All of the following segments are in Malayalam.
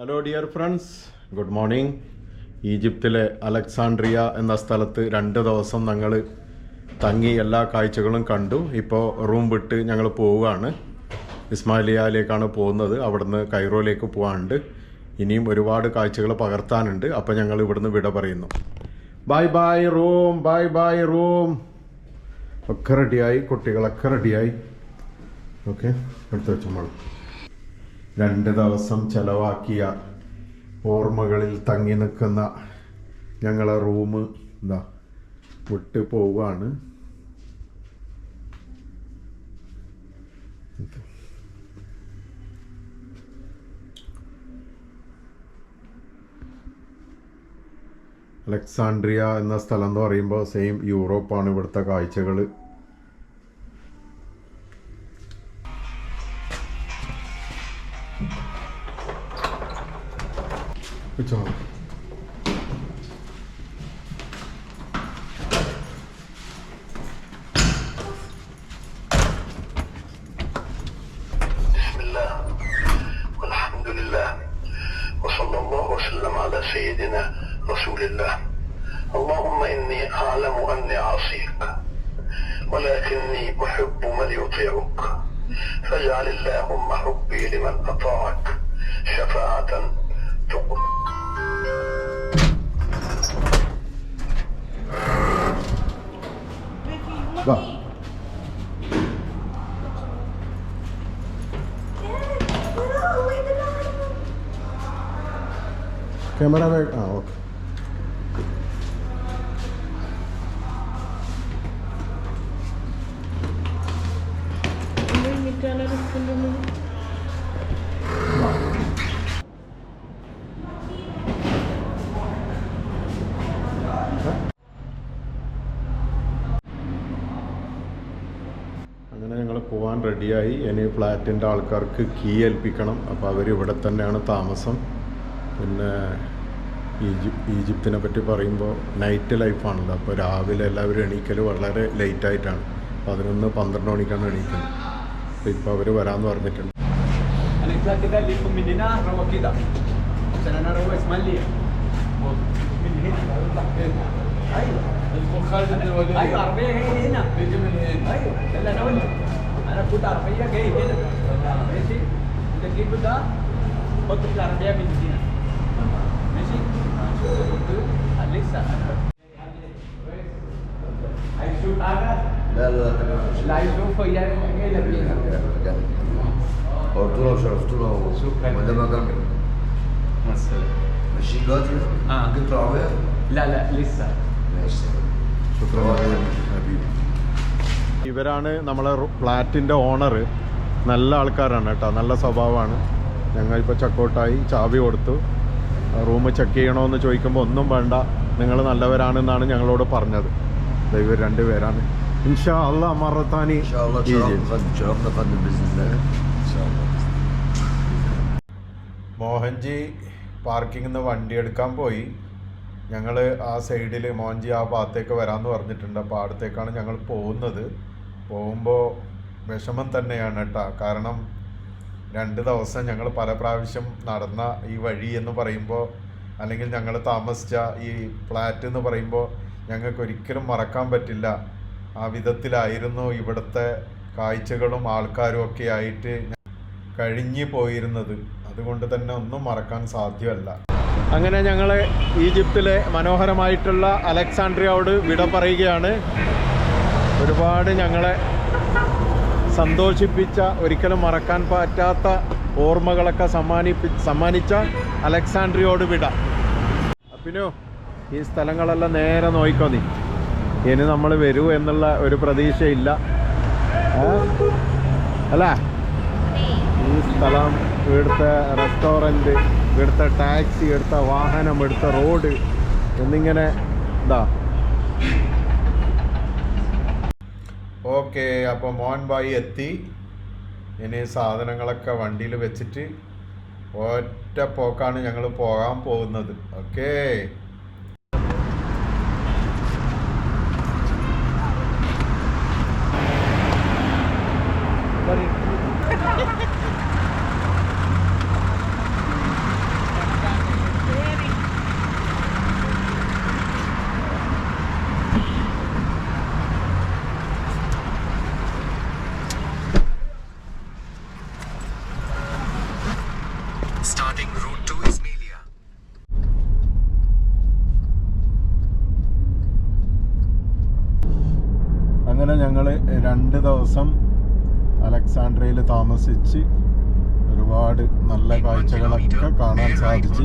Hello dear friends good morning ഈജിപ്തിലെ അലക്സാണ്ട്രിയ എന്ന സ്ഥലത്ത് രണ്ട് ദിവസം ഞങ്ങൾ തങ്ങി എല്ലാ കാഴ്ചകളും കണ്ടു. ഇപ്പോൾ റൂം വിട്ട് ഞങ്ങൾ പോവുകയാണ്. ഇസ്മായിലിയയിലേക്കാണ് പോകുന്നത്. അവിടുന്ന് കൈറോയിലേക്ക് പോകാനുണ്ട് ഇനിയും ഒരുപാട് കാഴ്ചകൾ പകർത്താനുണ്ട്. അപ്പോൾ ഞങ്ങൾ ഇവിടുന്ന് വിട പറയുന്നു. Bye bye room bye bye room ഒക്കെ റെഡിയായി കുട്ടികളൊക്കെ റെഡിയായി ഓക്കെ എടുത്ത് വെച്ചോളൂ രണ്ട് ദിവസം ചിലവാക്കിയ ഓർമ്മകളിൽ തങ്ങി നിൽക്കുന്ന ഞങ്ങളെ റൂം എന്താ വിട്ട് പോവുകയാണ്. അലക്സാണ്ട്രിയ എന്ന സ്ഥലം എന്ന് പറയുമ്പോൾ സെയിം യൂറോപ്പാണ് ഇവിടുത്തെ കാഴ്ചകൾ 그렇죠. ക്യാമറ ആ ഓക്കെ അങ്ങനെ ഞങ്ങൾ പോകാൻ റെഡിയായി. ഇനി ഫ്ലാറ്റിന്റെ ആൾക്കാർക്ക് കീ ഏൽപ്പിക്കണം. അപ്പോൾ അവർ ഇവിടെ തന്നെയാണ് താമസം. പിന്നെ ഈജിപ്ത് ഈജിപ്തിനെ പറ്റി പറയുമ്പോൾ നൈറ്റ് ലൈഫാണല്ലോ അപ്പോൾ രാവിലെ എല്ലാവരും എണീക്കൽ വളരെ ലേറ്റായിട്ടാണ് പതിനൊന്ന് പന്ത്രണ്ട് മണിക്കാണ് എണീക്കുന്നത് അപ്പോൾ ഇപ്പോൾ അവർ വരാമെന്ന് പറഞ്ഞിട്ടുണ്ട് هنطلع كده نلف من هنا نروح كده عشان انا اروح اسماعيليه من هنا نطلع هنا ايوه يكون خارج الوادي ايوه عربيه جايه هنا بيجي من هنا ايوه ده اللي انا اقول لك انا كنت عربيه جاي هنا ماشي انت تجيب ده حط في العربيه من هنا ماشي لسه انا عايز تشوف حاجه؟ لا لا لا اللي عايز يشوفه جاي لك هنا قلت له شرفت له شكراً. ما دام جنبي مع السلامه ماشيين دلوقتي آه. جبت العربيه لا لا لسه ماشي ഇവരാണ് നമ്മളെ ഫ്ലാറ്റിൻ്റെ ഓണർ നല്ല ആൾക്കാരാണ് കേട്ടോ നല്ല സ്വഭാവമാണ് ഞങ്ങൾ ഇപ്പോൾ ചെക്കൗട്ടായി ചാവി കൊടുത്തു റൂം ചെക്ക് ചെയ്യണമെന്ന് ചോദിക്കുമ്പോൾ ഒന്നും വേണ്ട. നിങ്ങൾ നല്ലവരാണെന്നാണ് ഞങ്ങളോട് പറഞ്ഞത്. ഇവർ രണ്ടുപേരാണ് ഇൻഷാ മോഹൻജി പാർക്കിംഗിൽ നിന്ന് വണ്ടി എടുക്കാൻ പോയി. ഞങ്ങൾ ആ സൈഡിൽ മോഹൻജി ആ ഭാഗത്തേക്ക് വരാമെന്ന് പറഞ്ഞിട്ടുണ്ട്. അപ്പോൾ അടുത്തേക്കാണ് ഞങ്ങൾ പോകുന്നത്. പോകുമ്പോൾ വിഷമം തന്നെയാണ് കേട്ടോ. കാരണം രണ്ട് ദിവസം ഞങ്ങൾ പല പ്രാവശ്യം നടന്ന ഈ വഴി എന്ന് പറയുമ്പോൾ അല്ലെങ്കിൽ ഞങ്ങൾ താമസിച്ച ഈ ഫ്ലാറ്റ് എന്ന് പറയുമ്പോൾ ഞങ്ങൾക്ക് ഒരിക്കലും മറക്കാൻ പറ്റില്ല. ആ വിധത്തിലായിരുന്നു ഇവിടുത്തെ കാഴ്ചകളും ആൾക്കാരും ഒക്കെ ആയിട്ട് കഴിഞ്ഞു പോയിരുന്നത്. അതുകൊണ്ട് തന്നെ ഒന്നും മറക്കാൻ സാധ്യമല്ല. അങ്ങനെ ഞങ്ങൾ ഈജിപ്തിലെ മനോഹരമായിട്ടുള്ള അലക്സാണ്ട്രിയോട് വിട പറയുകയാണ്. ഒരുപാട് ഞങ്ങളെ സന്തോഷിപ്പിച്ച ഒരിക്കലും മറക്കാൻ പറ്റാത്ത ഓർമ്മകളൊക്കെ സമ്മാനിപ്പി സമ്മാനിച്ച അലക്സാണ്ട്രിയോട് വിട. പിന്നോ ഈ സ്ഥലങ്ങളെല്ലാം നേരെ നോയിക്കോ നീ. ഇനി നമ്മൾ വരൂ എന്നുള്ള ഒരു പ്രതീക്ഷയില്ല. അല്ല? ഈ സ്ഥലം ഇവിടുത്തെ റെസ്റ്റോറന്റ് ഇവിടുത്തെ ടാക്സി ഇവിടുത്തെ വാഹനം ഇവിടുത്തെ റോഡ് എന്നിങ്ങനെ ഇതാ. ഓക്കെ അപ്പോൾ മോഹൻ ബായി എത്തി. ഇനി സാധനങ്ങളൊക്കെ വണ്ടിയിൽ വെച്ചിട്ട് ഒറ്റ പോക്കാണ് ഞങ്ങൾ പോകാൻ പോകുന്നത്. ഓക്കേ. ദിവസം അലക്സാണ്ട്രയിൽ താമസിച്ച് ഒരുപാട് നല്ല കാഴ്ചകളൊക്കെ കാണാൻ സാധിച്ച്.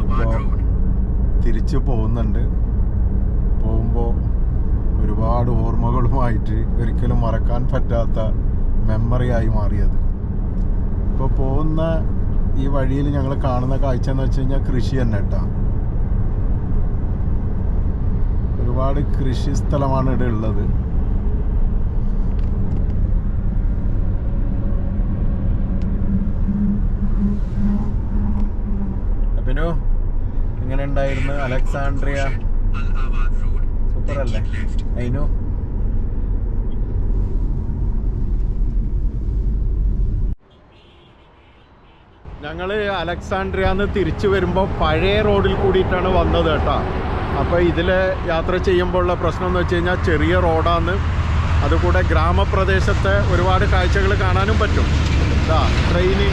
ഇപ്പോൾ തിരിച്ചു പോകുന്നുണ്ട്. പോകുമ്പോൾ ഒരുപാട് ഓർമ്മകളുമായിട്ട് ഒരിക്കലും മറക്കാൻ പറ്റാത്ത മെമ്മറിയായി മാറിയത്. ഇപ്പോൾ പോകുന്ന ഈ വഴിയിൽ ഞങ്ങൾ കാണുന്ന കാഴ്ച എന്ന് വെച്ച് കഴിഞ്ഞാൽ കൃഷി തന്നെ കേട്ടോ. ഒരുപാട് കൃഷി സ്ഥലമാണ് ഇവിടെ ഉള്ളത്. എങ്ങനെ ഉണ്ടായിരുന്നു അലക്സാണ്ട്രിയ? സൂപ്പർ അല്ലേ അതിനു ഞങ്ങൾ അലക്സാണ്ട്രിയാന്ന് തിരിച്ചു വരുമ്പോൾ പഴയ റോഡിൽ കൂടിയിട്ടാണ് വന്നത് കേട്ടോ. അപ്പോൾ ഇതിൽ യാത്ര ചെയ്യുമ്പോഴുള്ള പ്രശ്നം എന്ന് വെച്ച് കഴിഞ്ഞാൽ ചെറിയ റോഡാണ് അതുകൂടെ ഗ്രാമപ്രദേശത്തെ ഒരുപാട് കാഴ്ചകൾ കാണാനും പറ്റും. ഇതാ ട്രെയിന്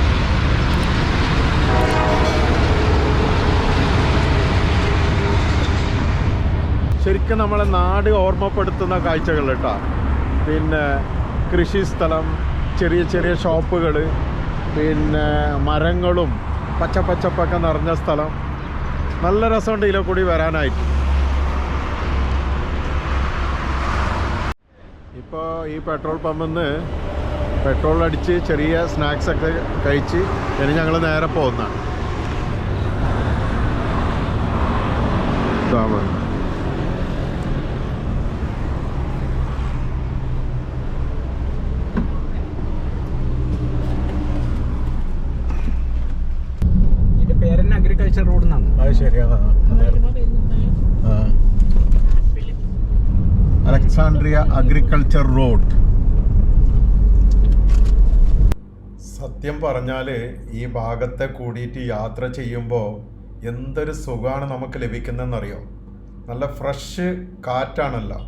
ശരിക്കും നമ്മളെ നാട് ഓർമ്മപ്പെടുത്തുന്ന കാഴ്ചകൾ കേട്ടോ. പിന്നെ കൃഷി സ്ഥലം ചെറിയ ചെറിയ ഷോപ്പുകൾ പിന്നെ മരങ്ങളും പച്ചപ്പച്ചപ്പൊക്കെ നിറഞ്ഞ സ്ഥലം. നല്ല രസമുണ്ട് ഇതിലെ കൂടി വരാനായിട്ട്. ഇപ്പോൾ ഈ പെട്രോൾ പമ്പിൽ നിന്ന് പെട്രോൾ അടിച്ച് ചെറിയ സ്നാക്സ് ഒക്കെ കഴിച്ച് ഇനി ഞങ്ങൾ നേരെ പോകുന്നതാണ് ഇതാ മതി. ഇതിന്റെ പേരെന്നെ അഗ്രികൾച്ചർ റോഡ് എന്നാണ് അത് ശരിയാ അലക്സാണ്ട്രിയ അഗ്രികൾച്ചർ റോഡ് സത്യം പറഞ്ഞാൽ ഈ ഭാഗത്തെ കൂടിയിട്ട് യാത്ര ചെയ്യുമ്പോൾ എന്തൊരു സുഖമാണ് നമുക്ക് ലഭിക്കുന്നതെന്നറിയോ? നല്ല ഫ്രഷ് കാറ്റാണല്ലോ.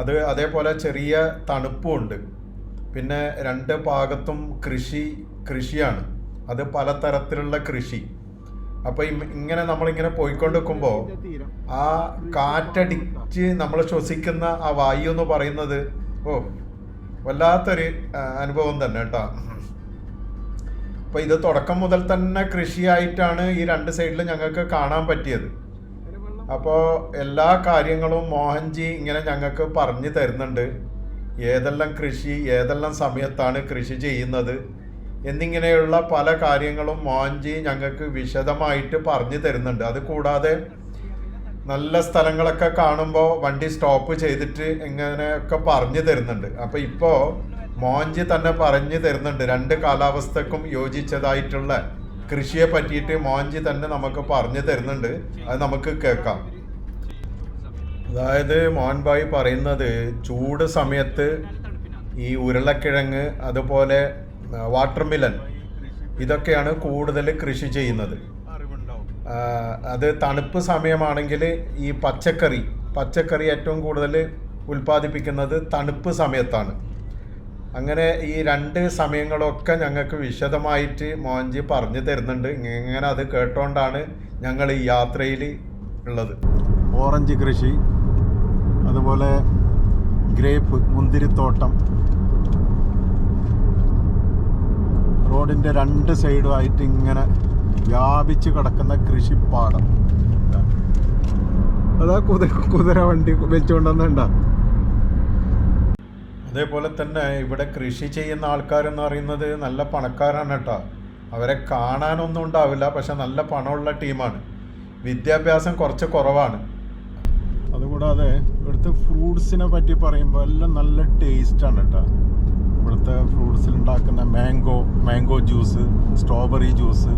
അത് അതേപോലെ ചെറിയ തണുപ്പും ഉണ്ട് പിന്നെ രണ്ട് ഭാഗത്തും കൃഷി കൃഷിയാണ്. അത് പലതരത്തിലുള്ള കൃഷി. അപ്പോൾ ഇങ്ങനെ നമ്മളിങ്ങനെ പോയിക്കൊണ്ടിരിക്കുമ്പോൾ ആ കാറ്റടിച്ച് നമ്മൾ ശ്വസിക്കുന്ന ആ വായു എന്ന് പറയുന്നത് ഓ വല്ലാത്തൊരു അനുഭവം തന്നെ കേട്ടോ. അപ്പോൾ ഇത് തുടക്കം മുതൽ തന്നെ കൃഷിയായിട്ടാണ് ഈ രണ്ട് സൈഡിൽ ഞങ്ങൾക്ക് കാണാൻ പറ്റിയത്. അപ്പോൾ എല്ലാ കാര്യങ്ങളും മോഹൻജി ഇങ്ങനെ ഞങ്ങൾക്ക് പറഞ്ഞു തരുന്നുണ്ട്. ഏതെല്ലാം കൃഷി ഏതെല്ലാം സമയത്താണ് കൃഷി ചെയ്യുന്നത് എന്നിങ്ങനെയുള്ള പല കാര്യങ്ങളും മോഹൻജി ഞങ്ങൾക്ക് വിശദമായിട്ട് പറഞ്ഞു തരുന്നുണ്ട്. അത് കൂടാതെ നല്ല സ്ഥലങ്ങളൊക്കെ കാണുമ്പോൾ വണ്ടി സ്റ്റോപ്പ് ചെയ്തിട്ട് ഇങ്ങനെയൊക്കെ പറഞ്ഞു തരുന്നുണ്ട്. അപ്പോൾ ഇപ്പോൾ മോഹൻജി തന്നെ പറഞ്ഞു തരുന്നുണ്ട്. രണ്ട് കാലാവസ്ഥക്കും യോജിച്ചതായിട്ടുള്ള കൃഷിയെ പറ്റിയിട്ട് മോഹൻജി തന്നെ നമുക്ക് പറഞ്ഞു തരുന്നുണ്ട്. അത് നമുക്ക് കേൾക്കാം. അതായത് മോഹൻഭായി പറയുന്നത് ചൂട് സമയത്ത് ഈ ഉരുളക്കിഴങ്ങ് അതുപോലെ വാട്ടർ മിലൻ ഇതൊക്കെയാണ് കൂടുതൽ കൃഷി ചെയ്യുന്നത്. അത് തണുപ്പ് സമയമാണെങ്കിൽ ഈ പച്ചക്കറി പച്ചക്കറി ഏറ്റവും കൂടുതൽ ഉൽപ്പാദിപ്പിക്കുന്നത് തണുപ്പ് സമയത്താണ്. അങ്ങനെ ഈ രണ്ട് സമയങ്ങളൊക്കെ ഞങ്ങൾക്ക് വിശദമായിട്ട് മോഹൻജി പറഞ്ഞു തരുന്നുണ്ട്. ഇങ്ങനെ അത് കേട്ടോണ്ടാണ് ഞങ്ങൾ ഈ യാത്രയിൽ ഉള്ളത്. ഓറഞ്ച് കൃഷി അതുപോലെ ഗ്രേപ്പ് മുന്തിരിത്തോട്ടം റോഡിന്റെ രണ്ട് സൈഡുമായിട്ട് ഇങ്ങനെ വ്യാപിച്ച് കിടക്കുന്ന കൃഷിപ്പാടം. അതാ കുതിര കുതിര വണ്ടി വെച്ചുകൊണ്ടുവന്നുണ്ട അതേപോലെ തന്നെ ഇവിടെ കൃഷി ചെയ്യുന്ന ആൾക്കാരെന്ന് പറയുന്നത് നല്ല പണക്കാരാണ് കേട്ടോ. അവരെ കാണാനൊന്നും ഉണ്ടാവില്ല പക്ഷെ നല്ല പണമുള്ള ടീമാണ്. വിദ്യാഭ്യാസം കുറച്ച് കുറവാണ്. അതുകൂടാതെ ഇവിടുത്തെ ഫ്രൂട്ട്സിനെ പറ്റി പറയുമ്പോൾ എല്ലാം നല്ല ടേസ്റ്റാണ് കേട്ടോ. ഇവിടുത്തെ ഫ്രൂട്ട്സിൽ ഉണ്ടാക്കുന്ന mango mango juice strawberry juice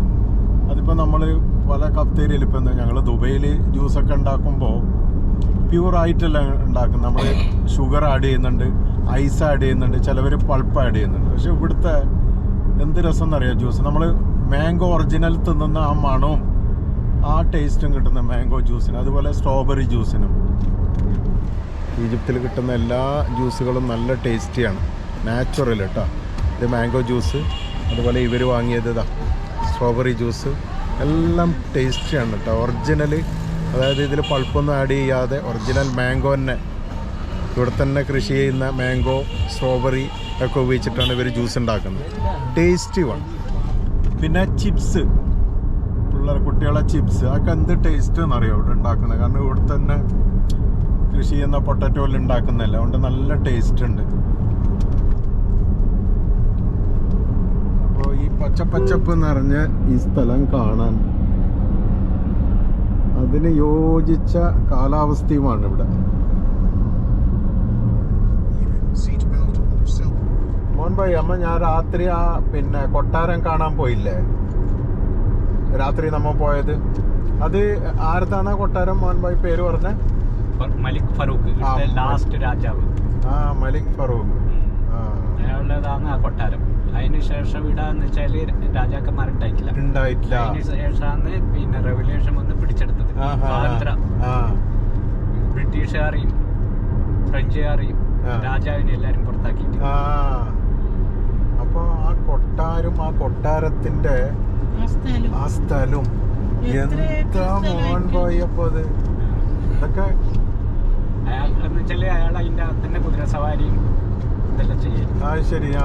അതിപ്പോൾ നമ്മൾ പല കഫ്തേരിയയിൽ ഇപ്പം എന്താ ഞങ്ങൾ ദുബൈയിൽ ജ്യൂസൊക്കെ ഉണ്ടാക്കുമ്പോൾ പ്യൂറായിട്ടല്ല ഉണ്ടാക്കുന്നത് നമ്മൾ ഷുഗർ ആഡ് ചെയ്യുന്നുണ്ട് ഐസ് ആഡ് ചെയ്യുന്നുണ്ട് ചിലവർ പൾപ്പ് ആഡ് ചെയ്യുന്നുണ്ട്. പക്ഷെ ഇവിടുത്തെ എന്ത് രസം എന്നറിയാം ജ്യൂസ് നമ്മൾ മാംഗോ ഒറിജിനൽ തിന്നുന്ന ആ മണവും ആ ടേസ്റ്റും കിട്ടുന്ന മാംഗോ ജ്യൂസിന് അതുപോലെ സ്ട്രോബെറി ജ്യൂസിനും ഈജിപ്തിൽ കിട്ടുന്ന എല്ലാ ജ്യൂസുകളും നല്ല ടേസ്റ്റിയാണ് നാച്ചുറൽ കേട്ടോ ഇത് മാംഗോ ജ്യൂസ് അതുപോലെ ഇവർ വാങ്ങിയത് ഇതാ സ്ട്രോബെറി ജ്യൂസ് എല്ലാം ടേസ്റ്റിയാണ് കേട്ടോ ഒറിജിനൽ അതായത് ഇതിൽ പൾപ്പൊന്നും ആഡ് ചെയ്യാതെ ഒറിജിനൽ മാംഗോ തന്നെ. ഇവിടെ തന്നെ കൃഷി ചെയ്യുന്ന മാംഗോ സ്ട്രോബെറി ഒക്കെ ഉപയോഗിച്ചിട്ടാണ് ഇവർ ജ്യൂസ് ഉണ്ടാക്കുന്നത്. ടേസ്റ്റി വൺ പിന്നെ ചിപ്സ് പിള്ളേർ കുട്ടികളെ ചിപ്സ് അതൊക്കെ എന്ത് ടേസ്റ്റ് എന്നറിയോ ഇവിടെ ഉണ്ടാക്കുന്നത്? കാരണം ഇവിടെ തന്നെ കൃഷി ചെയ്യുന്ന പൊട്ടറ്റോയിൽ ഉണ്ടാക്കുന്നതല്ല? അതുകൊണ്ട് നല്ല ടേസ്റ്റ് ഉണ്ട് അപ്പോൾ ഈ പച്ചപ്പച്ചപ്പ് നിറഞ്ഞ ഈ സ്ഥലം കാണാൻ. അതിന് യോജിച്ച കാലാവസ്ഥയുമാണ് ഇവിടെ. മോൻ ഭായി അമ്മ ഞാൻ രാത്രി ആ പിന്നെ കൊട്ടാരം കാണാൻ പോയില്ലേ? രാത്രി നമ്മ പോയത്. അത് ആരതാണ് കൊട്ടാരം? മോൻ ഭായി പേര് പറഞ്ഞ? മലിക് ഫറൂഖ്. ആ, ലാസ്റ്റ് രാജാവ്. ആ മലിക് ഫറൂഖ്. ആ കൊട്ടാരം. അതിന് ശേഷം ഇടാന്ന് വെച്ചാൽ രാജാക്കന്മാർ ഉണ്ടായിട്ടില്ല. ഉണ്ടായിട്ടില്ല. ശേഷമാണ് പിന്നെ റെവല്യൂഷൻ വന്ന് പിടിച്ചെടുത്തത്. സ്വാതന്ത്ര്യം. ബ്രിട്ടീഷുകാരെയും ഫ്രഞ്ചുകാരെയും രാജാവിനെ എല്ലാരും പുറത്താക്കിയിട്ട്. ആ. അപ്പൊ ആ കൊട്ടാരും ആ കൊട്ടാരത്തിന്റെ ആ സ്ഥലം. എത്ര എന്താ മോഹൻ മോൻ അപ്പൊ പോയപ്പോ അത്? ഇതൊക്കെ അയാൾ എന്ന് വെച്ചാൽ അയാൾ അതിന്റെ അകത്തന്നെ കുതിരസവാരിയും ഇതെല്ലാം ചെയ്യും. ആ ശരിയാ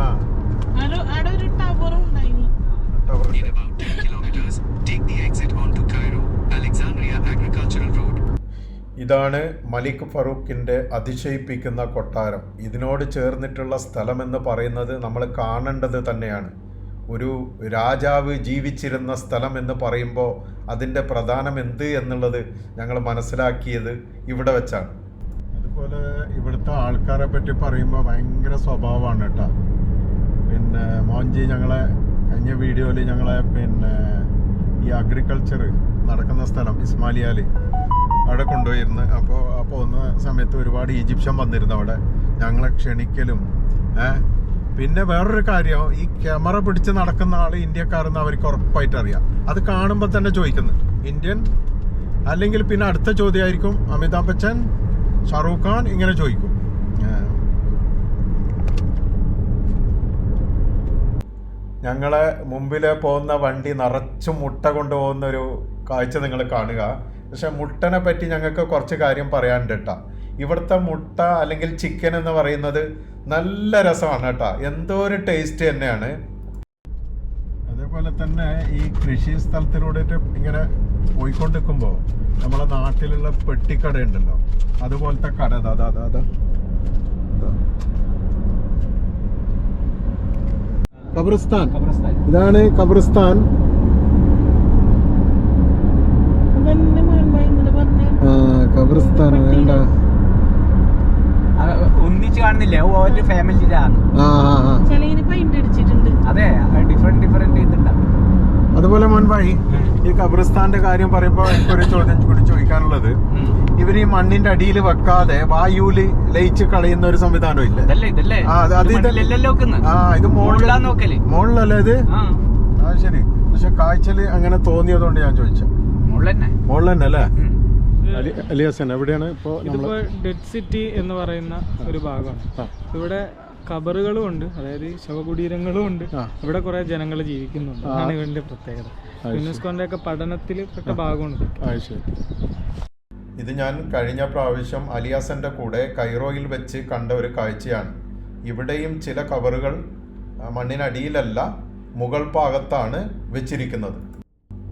ഇതാണ് മലിക് ഫറൂഖിന്റെ അതിശയിപ്പിക്കുന്ന കൊട്ടാരം. ഇതിനോട് ചേർന്നിട്ടുള്ള സ്ഥലം എന്ന് പറയുന്നത് നമ്മൾ കാണേണ്ടത് തന്നെയാണ്. ഒരു രാജാവ് ജീവിച്ചിരുന്ന സ്ഥലം എന്ന് പറയുമ്പോൾ അതിന്റെ പ്രധാനം എന്ത് എന്നുള്ളത് ഞങ്ങൾ മനസ്സിലാക്കിയത് ഇവിടെ വെച്ചാണ്. അതുപോലെ ഇവിടുത്തെ ആൾക്കാരെ പറ്റി പറയുമ്പോൾ ഭയങ്കര സ്വഭാവമാണ് കേട്ടോ. പിന്നെ മോഹൻജി ഞങ്ങളെ കഴിഞ്ഞ വീഡിയോയിൽ ഞങ്ങളെ പിന്നെ ഈ അഗ്രികൾച്ചർ നടക്കുന്ന സ്ഥലം ഇസ്മാലിയാൽ അവിടെ കൊണ്ടുപോയിരുന്നു. അപ്പോൾ ആ പോകുന്ന സമയത്ത് ഒരുപാട് ഈജിപ്ഷ്യൻ വന്നിരുന്നു അവിടെ. ഞങ്ങളെ ക്ഷണിക്കലും പിന്നെ വേറൊരു കാര്യം ഈ ക്യാമറ പിടിച്ച് നടക്കുന്ന ആൾ ഇന്ത്യക്കാരെന്ന് അവർക്ക് ഉറപ്പായിട്ട് അറിയാം. അത് കാണുമ്പോൾ തന്നെ ചോദിക്കുന്നു ഇന്ത്യൻ? അല്ലെങ്കിൽ പിന്നെ അടുത്ത ചോദ്യമായിരിക്കും അമിതാഭ് ബച്ചൻ? ഷാറൂഖ് ഖാൻ? ഇങ്ങനെ ചോദിക്കും. ഞങ്ങളെ മുമ്പിൽ പോകുന്ന വണ്ടി നിറച്ചും മുട്ട കൊണ്ടുപോകുന്ന ഒരു കാഴ്ച നിങ്ങൾ കാണുക. പക്ഷെ മുട്ടനെ പറ്റി ഞങ്ങൾക്ക് കുറച്ച് കാര്യം പറയാനുണ്ട് കേട്ടോ. ഇവിടുത്തെ മുട്ട അല്ലെങ്കിൽ ചിക്കൻ എന്ന് പറയുന്നത് നല്ല രസമാണ് കേട്ടോ. എന്തോ ഒരു ടേസ്റ്റ് തന്നെയാണ്. അതേപോലെ തന്നെ ഈ കൃഷി സ്ഥലത്തിലൂടെ ഇങ്ങനെ പോയിക്കൊണ്ടിരിക്കുമ്പോൾ നമ്മളെ നാട്ടിലുള്ള പെട്ടിക്കട ഉണ്ടല്ലോ അതുപോലത്തെ കട അതാ അതാ അതാ അതാ ഇതാ. ഖബറിസ്ഥാൻ ഖബർസ്ഥാൻ. ഇതാണ് പറഞ്ഞ. ആ വേണ്ട. ഒന്നിച്ച് കാണുന്നില്ല. ഫാമിലിയിലാണ് ആ അതെ ഡിഫറെന്റ് ഡിഫറെന്റ് ഇതുണ്ടാവും. അതുപോലെ മുൻപായി ഈ ഖബറിസ്ഥാന്റെ കാര്യം പറയുമ്പോൾ എനിക്കൊരു ചോദ്യം കൂടി ചോദിക്കാനുള്ളത്. ഇവർ ഈ മണ്ണിന്റെ അടിയിൽ വെക്കാതെ വായുവിൽ ലയിച്ച് കളയുന്ന ഒരു സംവിധാനം ഇല്ല. ഇതല്ലേ ഇതല്ലേ? ആ, ഇത്- മുകളിലല്ലേ ഇത് ആ. ആ ശരി. പക്ഷെ കാഴ്ചയിൽ അങ്ങനെ തോന്നിയതുകൊണ്ട് ഞാൻ ചോദിച്ചു. മുകളിൽ തന്നെ അല്ലേ അലിയാസൻ എവിടെയാണ് ഇപ്പോ ഇതിപ്പോ ഡെഡ് സിറ്റി എന്ന് പറയുന്ന ഒരു ഭാഗമാണ്. ഇവിടെ ഖബറുകളും ഉണ്ട്. അതായത് ശവകുടീരങ്ങളും ഉണ്ട്. ഇവിടെ കുറെ ജനങ്ങൾ ജീവിക്കുന്നുണ്ട്. അതാണ് ഇവന്റെ പ്രത്യേകത. യുനെസ്കോന്റെ ഒക്കെ പഠനത്തിൽ പെട്ട ഭാഗമുണ്ട്. ഇത് ഞാൻ കഴിഞ്ഞ പ്രാവശ്യം അലിയാസന്റെ കൂടെ കൈറോയിൽ വെച്ച് കണ്ട ഒരു കാഴ്ചയാണ്. ഇവിടെയും ചില കവറുകൾ മണ്ണിനടിയിലല്ല മുകൾ ഭാഗത്താണ് വെച്ചിരിക്കുന്നത്.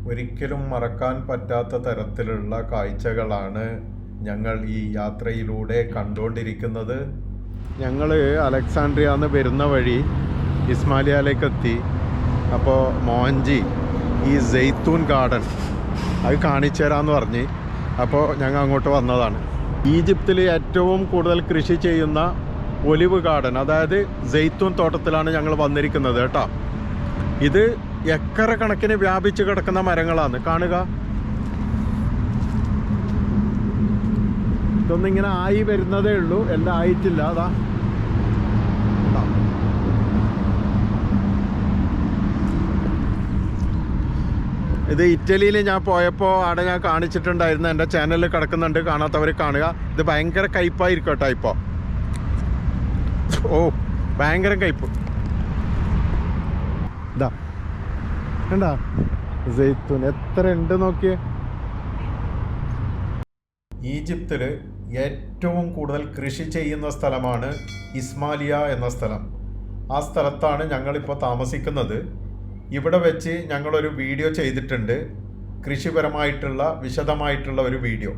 ഒരിക്കലും മറക്കാൻ പറ്റാത്ത തരത്തിലുള്ള കാഴ്ചകളാണ് ഞങ്ങൾ ഈ യാത്രയിലൂടെ കണ്ടുകൊണ്ടിരിക്കുന്നത്. ഞങ്ങൾ അലക്സാണ്ട്രിയാന്ന് വരുന്ന വഴി ഇസ്മാലിയയിലേക്ക് എത്തി അപ്പോൾ മോഹൻജി ഈ ജെയ്ത്തൂൻ ഗാർഡൻ അത് കാണിച്ചു തരാമെന്ന് പറഞ്ഞ് അപ്പോൾ ഞങ്ങൾ അങ്ങോട്ട് വന്നതാണ്. ഈജിപ്തിൽ ഏറ്റവും കൂടുതൽ കൃഷി ചെയ്യുന്ന ഒലിവ് ഗാർഡൻ അതായത് ജെയ്ത്തൂൻ തോട്ടത്തിലാണ് ഞങ്ങൾ വന്നിരിക്കുന്നത് കേട്ടോ. ഇത് എക്കറ കണക്കിന് വ്യാപിച്ച് കിടക്കുന്ന മരങ്ങളാണ്. കാണുക. ഇതൊന്നും ഇങ്ങനെ ആയി വരുന്നതേ ഉള്ളൂ. എല്ലാം ആയിട്ടില്ല. അതാ. ഇത് ഇറ്റലിയിൽ ഞാൻ പോയപ്പോൾ അവിടെ ഞാൻ കാണിച്ചിട്ടുണ്ടായിരുന്നു. എന്റെ ചാനലിൽ കിടക്കുന്നുണ്ട്. കാണാത്തവർ കാണുക. ഇത് ഭയങ്കര കയ്പായിരിക്കും കേട്ടോ ഇപ്പോൾ ഓ ഭയങ്കര കയ്പ്. ഇതാ. കണ്ടാ? ജെയ്ത്തൂൻ എത്ര ഉണ്ട് നോക്കിയേ? ഈജിപ്തിൽ ഏറ്റവും കൂടുതൽ കൃഷി ചെയ്യുന്ന സ്ഥലമാണ് ഇസ്മാലിയ എന്ന സ്ഥലം. ആ സ്ഥലത്താണ് ഞങ്ങളിപ്പോൾ താമസിക്കുന്നത്. ഇവിടെ വെച്ച് ഞങ്ങളൊരു വീഡിയോ ചെയ്തിട്ടുണ്ട്. കൃഷിപരമായിട്ടുള്ള വിശദമായിട്ടുള്ള ഒരു വീഡിയോ.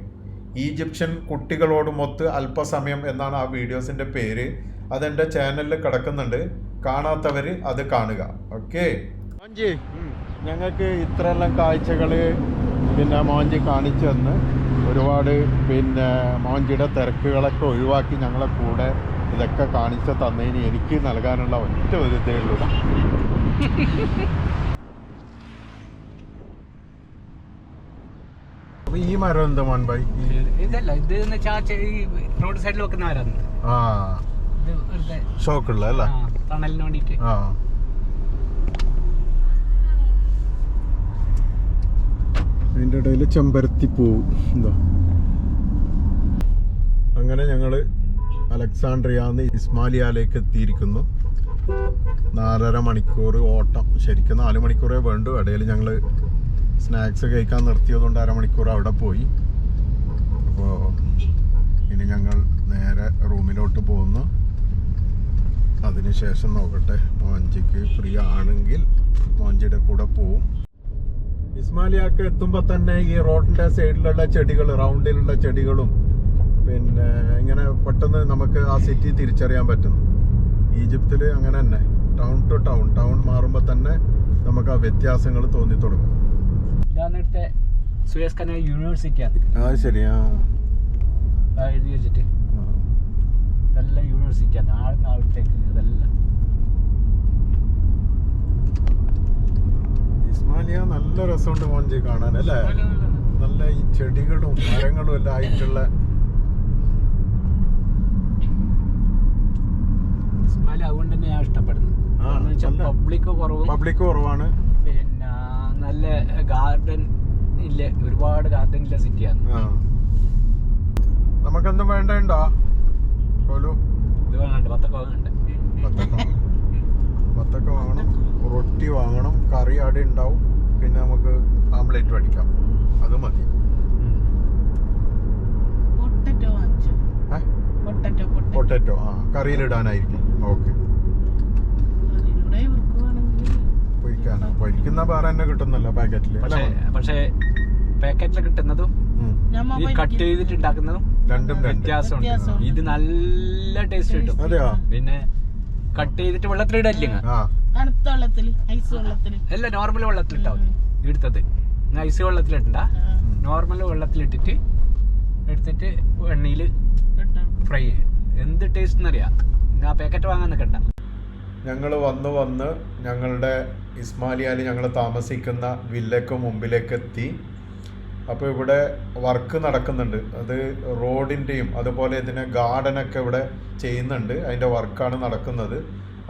ഈജിപ്ഷ്യൻ കുട്ടികളോടുമൊത്ത് അല്പസമയം എന്നാണ് ആ വീഡിയോസിന്റെ പേര്. അതെന്റെ ചാനലിൽ കിടക്കുന്നുണ്ട്. കാണാത്തവർ അത് കാണുക. ഓക്കെ? ഞങ്ങൾക്ക് ഇത്രയെല്ലാം കാഴ്ചകൾ പിന്നെ മോഞ്ചി കാണിച്ചു തന്ന്. ഒരുപാട് പിന്നെ മോഞ്ചിയുടെ തിരക്കുകളൊക്കെ ഒഴിവാക്കി ഞങ്ങളെ കൂടെ ഇതൊക്കെ കാണിച്ച തന്നതിന് എനിക്ക് നൽകാനുള്ള ഒറ്റ ഒരു ഇതേ ഉള്ളൂ. ഈ മരം എന്താ മോൻബായി ഇതല്ല ഇത് ഈ റോഡ് സൈഡിൽ വെക്കുന്നവരാണ് ആ. ഇത് വെറുതെ. ഷോക്കുള്ള അല്ലേ? തണലിന് വേണ്ടിട്ട് ആ. അതിന്റെ ഇടയിൽ ചെമ്പരത്തി പോവും എന്താ അങ്ങനെ ഞങ്ങൾ അലക്സാണ്ട്രിയാന്ന് ഇസ്മാലിയാലേക്ക് എത്തിയിരിക്കുന്നു. നാലര മണിക്കൂർ ഓട്ടം. ശരിക്കും നാല് മണിക്കൂറേ വേണ്ടു. ഇടയിൽ ഞങ്ങൾ സ്നാക്സ് കഴിക്കാൻ നിർത്തിയതുകൊണ്ട് അരമണിക്കൂർ അവിടെ പോയി. അപ്പോൾ ഇനി ഞങ്ങൾ നേരെ റൂമിലോട്ട് പോകുന്നു. അതിനുശേഷം നോക്കട്ടെ. മോഞ്ചിക്ക് ഫ്രീ ആണെങ്കിൽ മോഞ്ചിയുടെ കൂടെ പോവും. ഇസ്മാലിയാക്ക് എത്തുമ്പോൾ തന്നെ ഈ റോഡിന്റെ സൈഡിലുള്ള ചെടികൾ റൗണ്ടിലുള്ള ചെടികളും പിന്നെ ഇങ്ങനെ പെട്ടെന്ന് നമുക്ക് ആ സിറ്റി തിരിച്ചറിയാൻ പറ്റും. ഈജിപ്തിൽ അങ്ങനെ തന്നെ. ടൗൺ ടു ടൗൺ ടൗൺ മാറുമ്പോൾ തന്നെ നമുക്ക് ആ വ്യത്യാസങ്ങൾ തോന്നി തുടങ്ങും. സുയസ് കനാൽ യൂണിവേഴ്സിറ്റിയാണ് ആ ശരിയാ ആ. എഴുതി വെച്ചിട്ട്. ഇതെല്ലാം യൂണിവേഴ്സിറ്റിയാണ് ആൾ ഇതെല്ലാം. ഇസ്മാലിയ നല്ല രസമുണ്ട് മോൻജി കാണാൻ അല്ലേ? നല്ല ഈ ചെടികളും മരങ്ങളും എല്ലാം ആയിട്ടുള്ള അതുകൊണ്ട് തന്നെ ഞാൻ ഇഷ്ടപ്പെടുന്നത് ആ, പബ്ലിക് കുറവും. പബ്ലിക് കുറവാണ്. പിന്നെ നല്ല ഗാർഡൻ ഇല്ല ഒരുപാട് ഗാർഡൻ ഇല്ല സിറ്റിയാണ് നമുക്കെന്തും വേണ്ടോ പോലു ഇത് വേണ്ട പത്തൊക്കെ വേണ്ട വത്തക്ക വത്തക്ക വാങ്ങണം. റൊട്ടി വാങ്ങണം. കറി അവിടെ ഉണ്ടാവും. പിന്നെ നമുക്ക് ആംപ്ലേറ്റ് അടിക്കാം അത് മതി. പൊട്ടറ്റോ വാങ്ങിച്ചു? ഏ? പൊട്ടറ്റോ പൊട്ടറ്റോ പൊട്ടാറ്റോ ആ കറിയിലിടാനായിരിക്കും ഓക്കെ. പൊരിക്കാനോ? പൊരിക്കുന്ന വേറെ തന്നെ കിട്ടുന്നല്ലോ പാക്കറ്റിൽ പക്ഷേ പക്ഷേ പാക്കറ്റിൽ കിട്ടുന്നതും ഈ കട്ട് ചെയ്തിട്ട് ഉണ്ടാക്കുന്നതും രണ്ടും വ്യത്യാസമുണ്ട്. ഇത് നല്ല ടേസ്റ്റ് കിട്ടും. അതെയോ? പിന്നെ കട്ട് ചെയ്തിട്ട് വെള്ളത്തിലിടല്ലേ തണുത്ത വെള്ളത്തിൽ ഐസ് വെള്ളത്തിൽ അല്ല നോർമൽ വെള്ളത്തിലിട്ടാ മതി. എടുത്തത്. ഐസ് വെള്ളത്തിലിട്ടണ്ട നോർമൽ വെള്ളത്തിലിട്ടിട്ട് എടുത്തിട്ട് എണ്ണയിൽ ഫ്രൈ ചെയ്യും. എന്ത് ടേസ്റ്റ് എന്നറിയാ ആ പാക്കറ്റ് വാങ്ങാൻ നിൽക്കണ്ട ഞങ്ങൾ വന്ന് വന്ന് ഞങ്ങളുടെ ഇസ്മാലിയാലി ഞങ്ങൾ താമസിക്കുന്ന വില്ലക്ക് മുമ്പിലേക്ക് എത്തി അപ്പോൾ ഇവിടെ വർക്ക് നടക്കുന്നുണ്ട്. അത് റോഡിന്റെയും അതുപോലെ ഇതിനെ ഗാർഡനൊക്കെ ഇവിടെ ചെയ്യുന്നുണ്ട്. അതിന്റെ വർക്കാണ് നടക്കുന്നത്.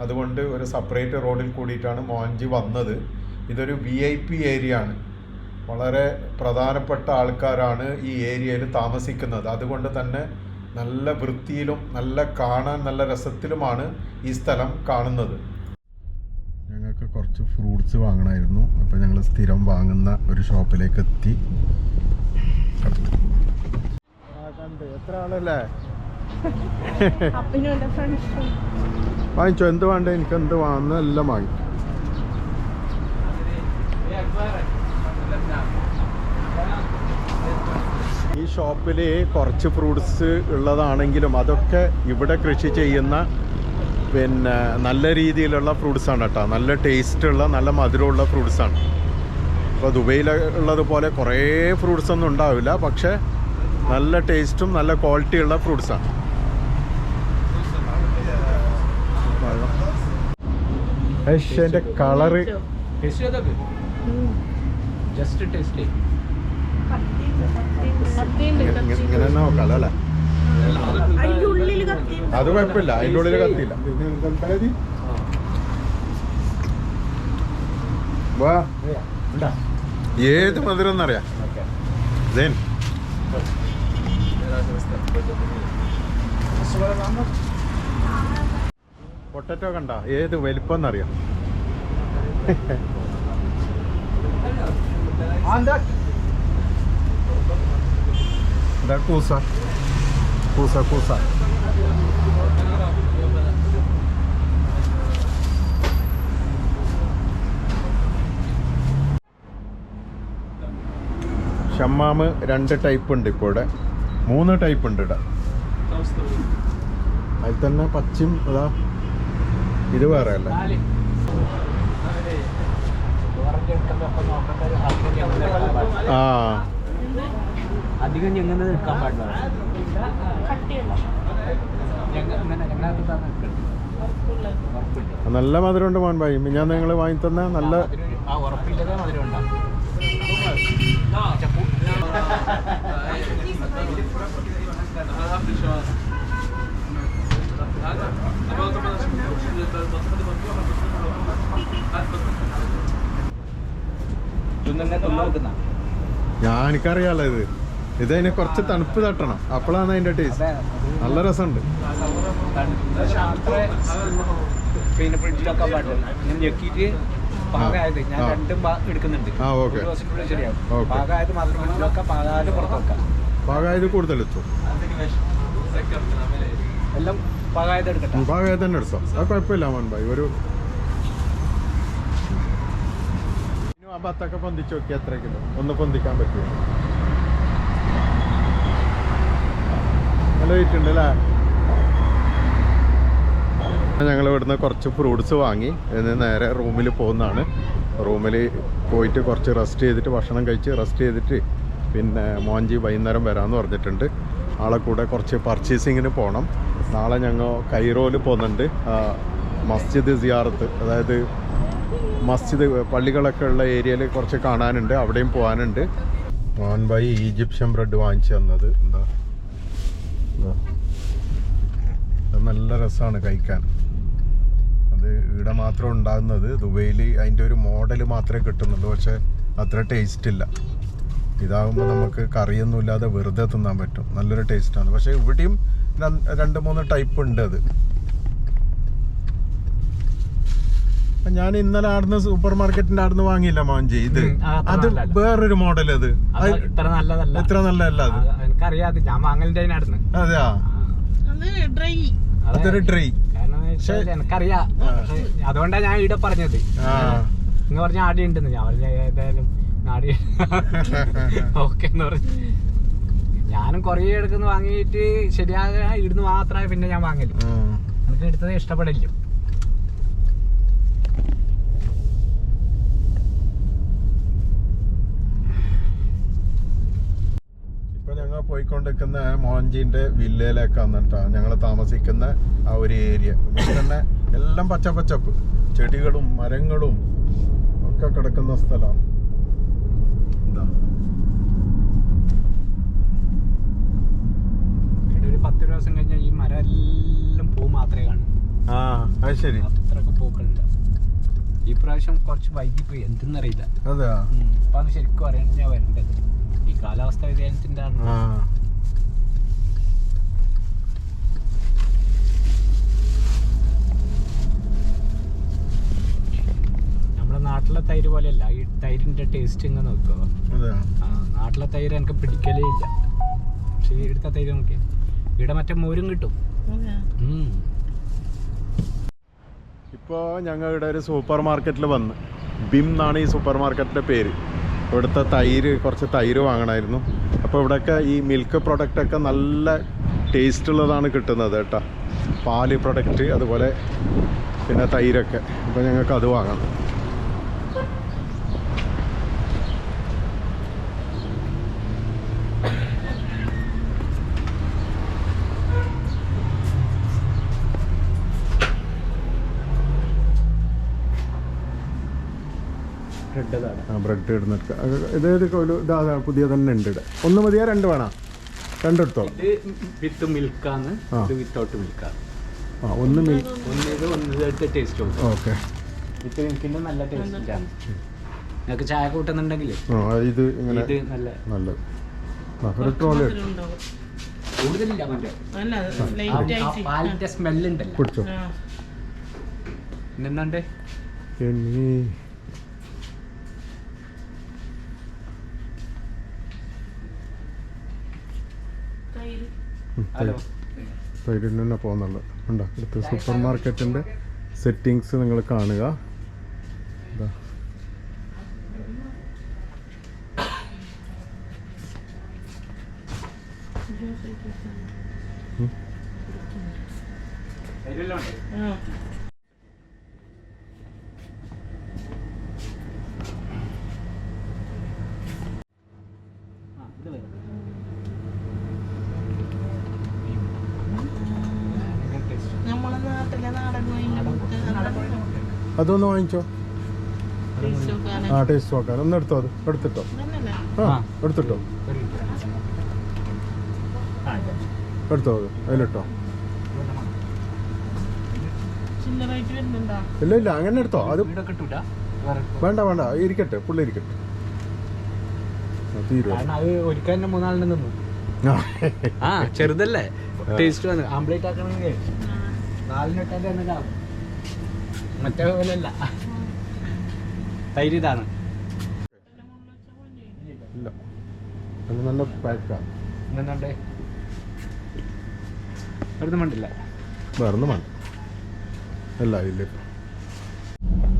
അതുകൊണ്ട് ഒരു സെപ്പറേറ്റ് റോഡിൽ കൂടിയിട്ടാണ് മോഞ്ചി വന്നത്. ഇതൊരു വി ഐ പി ഏരിയ ആണ്. വളരെ പ്രധാനപ്പെട്ട ആൾക്കാരാണ് ഈ ഏരിയയിൽ താമസിക്കുന്നത്. അതുകൊണ്ട് തന്നെ നല്ല വൃത്തിയിലും നല്ല കാണാൻ നല്ല രസത്തിലുമാണ് ഈ സ്ഥലം കാണുന്നത്. ഞങ്ങൾക്ക് കുറച്ച് ഫ്രൂട്ട്സ് വാങ്ങണമായിരുന്നു അപ്പോൾ സ്ഥിരം വാങ്ങുന്ന ഒരു ഷോപ്പിലേക്ക് എത്തി. എത്ര ആളല്ലേ? വാങ്ങിച്ചോ എന്ത് വേണ്ട? എനിക്ക് എന്ത് വാങ്ങുന്ന എല്ലാം വാങ്ങി. ഈ ഷോപ്പിൽ കുറച്ച് ഫ്രൂട്ട്സ് ഉള്ളതാണെങ്കിലും അതൊക്കെ ഇവിടെ കൃഷി ചെയ്യുന്ന പിന്നെ നല്ല രീതിയിലുള്ള ഫ്രൂട്ട്സ് ആണ് കേട്ടോ. നല്ല ടേസ്റ്റുള്ള നല്ല മധുരമുള്ള ഫ്രൂട്ട്സ് ആണ് ഇപ്പോൾ ദുബൈയിൽ ഉള്ളതുപോലെ കുറേ ഫ്രൂട്ട്സ് ഒന്നും ഉണ്ടാവില്ല. പക്ഷേ നല്ല ടേസ്റ്റും നല്ല ക്വാളിറ്റിയുള്ള ഫ്രൂട്ട്സ് ആണ്. എന്റെ കളറ് ഇങ്ങനെ തന്നെ നോക്കാം അല്ലേ? അതിന്റെ അത് കുഴപ്പമില്ല അതിന്റെ ഉള്ളിൽ കത്തിയില്ല. വാ. ഏത് മധുരം എന്നറിയാം ഇതേൻ പൊട്ടറ്റോ കണ്ട? ഏത് വലിപ്പം എന്നറിയാം കൂസ. കൂസ കൂസ. ഷമ്മാമ് രണ്ട് ടൈപ്പ് ഉണ്ട് ഇപ്പോൾ ഇവിടെ മൂന്ന് ടൈപ്പ് ഉണ്ട് ഇവിടെ. അതിൽ തന്നെ പച്ചയും അതാ ഇത് വേറെ അല്ലേ. ആ. അധികം ഞെങ്ങുന്നത് നിൽക്കാൻ പാടില്ല. നല്ല മധുരമുണ്ട് മോൻ ഭായി. ഞാൻ നിങ്ങൾ വാങ്ങി തന്ന നല്ല ഞാൻ എനിക്കറിയാലോ ഇത്. ഇത് അതിന് കുറച്ച് തണുപ്പ് തട്ടണം. അപ്പോഴാണ് അതിന്റെ ടേസ്റ്റ് നല്ല രസമുണ്ട്. പിന്നെ ഫ്രിഡ്ജിലൊക്കെ ഞാൻ ഞെക്കിയിട്ട് പാകമായത്. ഞാൻ രണ്ടും എടുക്കുന്നുണ്ട്. ഒരു ദിവസത്തിനുള്ളിൽ ശരിയാവും. പാകമായത് മാത്രം പാകാതെ പാകായത് എല്ലാം പാകമായത് എടുക്കട്ടെ. പാകായത് തന്നെ എടുത്തോ? അത് കുഴപ്പമില്ല മോൻ ഭായി. ഒരു ആ ഭാഗത്തൊക്കെ പൊന്തിച്ച് നോക്കി എത്ര കിലോ ഒന്ന് പൊന്തിക്കാൻ പറ്റുമോ? നല്ല വെയിറ്റ് ഉണ്ട് അല്ലേ ഞങ്ങൾ ഇവിടുന്ന് കുറച്ച് ഫ്രൂട്ട്സ് വാങ്ങി. എന്ന് നേരെ റൂമിൽ പോകുന്നതാണ്. റൂമിൽ പോയിട്ട് കുറച്ച് റെസ്റ്റ് ചെയ്തിട്ട് ഭക്ഷണം കഴിച്ച് റെസ്റ്റ് ചെയ്തിട്ട് പിന്നെ മോഞ്ചി വൈകുന്നേരം വരാമെന്ന് പറഞ്ഞിട്ടുണ്ട്. ആളെ കൂടെ കുറച്ച് പർച്ചേസിങ്ങിന് പോകണം നാളെ ഞങ്ങൾ കൈറോയിൽ പോകുന്നുണ്ട്. മസ്ജിദ് സിയാറത്ത് അതായത് മസ്ജിദ് പള്ളികളൊക്കെ ഉള്ള ഏരിയയിൽ കുറച്ച് കാണാനുണ്ട്. അവിടെയും പോകാനുണ്ട് മോൻ ഭായി ഈജിപ്ഷ്യൻ ബ്രെഡ് വാങ്ങിച്ചു തന്നത്. എന്താ? നല്ല രസമാണ് കഴിക്കാൻ. അത് ഇവിടെ മാത്രം ഉണ്ടാകുന്നത്. ദുബൈയിൽ അതിന്റെ ഒരു മോഡൽ മാത്രമേ കിട്ടുന്നുള്ളൂ. പക്ഷേ അത്ര ടേസ്റ്റ് ഇല്ല. ഇതാകുമ്പോൾ നമുക്ക് കറിയൊന്നും ഇല്ലാതെ വെറുതെ തിന്നാൻ പറ്റും. നല്ലൊരു ടേസ്റ്റാണ് പക്ഷേ ഇവിടെയും രണ്ട് മൂന്ന് ടൈപ്പ് ഉണ്ട് അത്. ഞാൻ ഇന്നലെ ആടുന്ന സൂപ്പർ മാർക്കറ്റിന്റെ ആടുന്ന് വാങ്ങിയില്ല മോഞ്ചി ഇത് അത്. വേറൊരു മോഡൽ അത്. ഇത്ര നല്ലതല്ല. എത്ര നല്ലതല്ല അത്. എനിക്കറിയാതെ ഞാൻ വാങ്ങലിന്റെ അതിനടുന്ന് അതെയാ? അത് ഡ്രൈ അതൊരു ഡ്രൈ എനിക്കറിയാം. അതുകൊണ്ടാണ് ഞാൻ ഇവിടെ പറഞ്ഞത്. നിങ്ങൾ പറഞ്ഞ ആടി ഉണ്ടെന്ന്. ഞാൻ പറഞ്ഞ ഏതായാലും ആടി ഓക്കെ എന്ന് പറഞ്ഞു. ഞാനും കുറേ എടുക്കുന്ന വാങ്ങിയിട്ട് ശരിയാകാൻ ഇവിടുന്ന് മാത്രമേ പിന്നെ ഞാൻ വാങ്ങില്ല. എനിക്ക് എടുത്തത് ഇഷ്ടപ്പെടില്ല. ഞങ്ങൾ പോയിക്കൊണ്ടിരിക്കുന്ന മോഹൻജീന്റെ വില്ലയിലേക്കാണ് കേട്ടോ. ഞങ്ങൾ താമസിക്കുന്ന ആ ഒരു ഏരിയ. ഇവിടെ തന്നെ എല്ലാം പച്ചപ്പച്ചപ്പ്. ചെടികളും മരങ്ങളും ഒക്കെ കിടക്കുന്ന സ്ഥലമാണ്. എന്താ ഇവിടെ ഒരു പത്ത് ദിവസം കഴിഞ്ഞാൽ ഈ മരം എല്ലാം പൂ മാത്രമേ കാണൂ. ആ അത് ശരി. അത്രയ്ക്ക് പൂക്കളുണ്ട്. ഈ പ്രാവശ്യം കുറച്ച് വൈകിപ്പോയി. എന്തെന്നറിയില്ല. അതെ ഇപ്പം അത് ശരിക്കും അറിയാൻ ഞാൻ വരേണ്ടത്. ഈ കാലാവസ്ഥ വ്യതിയാനത്തിന്റെ ആണ് നമ്മുടെ നാട്ടിലെ തൈര് പോലെയല്ല ഈ തൈരിന്റെ ടേസ്റ്റ് ഇങ്ങനെ നോക്കുക നാട്ടിലെ തൈര് എനിക്ക് പിടിക്കലേ ഇല്ല. പക്ഷെ ഇവിടുത്തെ തൈര് നോക്കി. ഇവിടെ മറ്റേ മോരും കിട്ടും. ഇപ്പോൾ ഞങ്ങൾ ഇവിടെ ഒരു സൂപ്പർ മാർക്കറ്റിൽ വന്ന്. ബിം എന്നാണ് ഈ സൂപ്പർ മാർക്കറ്റിന്റെ പേര്. ഇവിടുത്തെ തൈര് കുറച്ച് തൈര് വാങ്ങണമായിരുന്നു അപ്പോൾ ഇവിടെയൊക്കെ ഈ മിൽക്ക് പ്രൊഡക്റ്റൊക്കെ നല്ല ടേസ്റ്റ് ഉള്ളതാണ് കിട്ടുന്നത് കേട്ടോ. പാൽ പ്രൊഡക്റ്റ് അതുപോലെ പിന്നെ തൈരൊക്കെ. അപ്പോൾ ഞങ്ങൾക്ക് അത് വാങ്ങണം. ബ്രെഡ് ഇടുന്ന ഇതേത് ഒരു ഇതാ പുതിയ തന്നെ ഉണ്ട് ഇവിടെ ഒന്ന് മതിയാ രണ്ട് വേണം? രണ്ടെടുത്തോ? വിത്ത് മിൽക്കാണ്. ഇത് വിത്തൗട്ട് മിൽക്കാണ് ആ ഒന്ന് ഒന്ന് ഇത് ടേസ്റ്റ് ഓക്കെ. വിത്ത് നല്ല ടേസ്റ്റാണ് നിങ്ങൾക്ക് ചായ കൂട്ടുന്നുണ്ടെങ്കിൽ ഇത് ഇങ്ങനെ ഇത് നല്ല നല്ലത്. ഒരു ട്രോളി കൂടുതലില്ല മറ്റേ? സ്മെല്ലുണ്ടല്ലോ കുടിച്ചോ. പിന്നെന്താണ്ട് തൈര് ഹലോ സൈഡിൽ തന്നെ പോകുന്നുള്ളു ഉണ്ടോ അടുത്ത സൂപ്പർ മാർക്കറ്റിന്റെ സെറ്റിങ്സ് നിങ്ങൾ കാണുക ഇതാ അതിലെല്ലാം ഉണ്ട് ആ ആ, ഇത് വരും. ഭയങ്കര taste. നമ്മളെ നാട്ടിലെ നാടൻ കോഴിന്റെ മുട്ട അതൊന്ന് വാങ്ങിച്ചോ. ആ ടേസ്റ്റ് നോക്കാൻ ഒന്ന് എടുത്തോ അത്? എടുത്തിട്ടോ? ആ. എടുത്തിട്ടോ? എടുത്തോ അത്? അതിലിട്ടോ? ഇല്ല ഇല്ല. അങ്ങനെ എടുത്തോ. അത് വേണ്ട വേണ്ട. ഇരിക്കട്ടെ. പുള്ളി ഇരിക്കട്ടെ. ചെറുതല്ലേ. ടേസ്റ്റ് വന്നു. ആംപ്ലേറ്റ് ആക്കണമെങ്കിൽ നാലിനെട്ടാന്റെ മറ്റേ പോലെയല്ല. തൈര് ഇതാണ് ഇല്ല. അത് നല്ല പാക്കാണ് എന്നുണ്ടേ വെറുതെ മണ്ടില്ല. അല്ല ഇല്ല.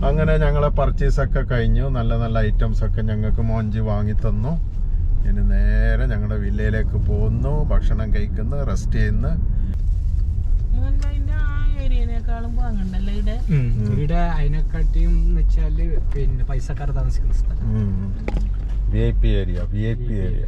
അങ്ങനെ ഞങ്ങളെ പർച്ചേസ് ഒക്കെ കഴിഞ്ഞു. നല്ല നല്ല ഐറ്റംസ് ഒക്കെ ഞങ്ങൾക്ക് മോഞ്ചി വാങ്ങി തന്നു. ഇനി നേരെ ഞങ്ങളുടെ വില്ലയിലേക്ക് പോകുന്നു. ഭക്ഷണം കഴിക്കുന്നു റെസ്റ്റ് ചെയ്യുന്നു. ഏരിയനേക്കാളും വാങ്ങണ്ടല്ലേ ഇവിടെ ഇവിടെ അതിനെക്കാട്ടിയും എന്ന് വെച്ചാൽ പിന്നെ പൈസക്കാർ താമസിക്കുന്ന സ്ഥലം V I P area V I P area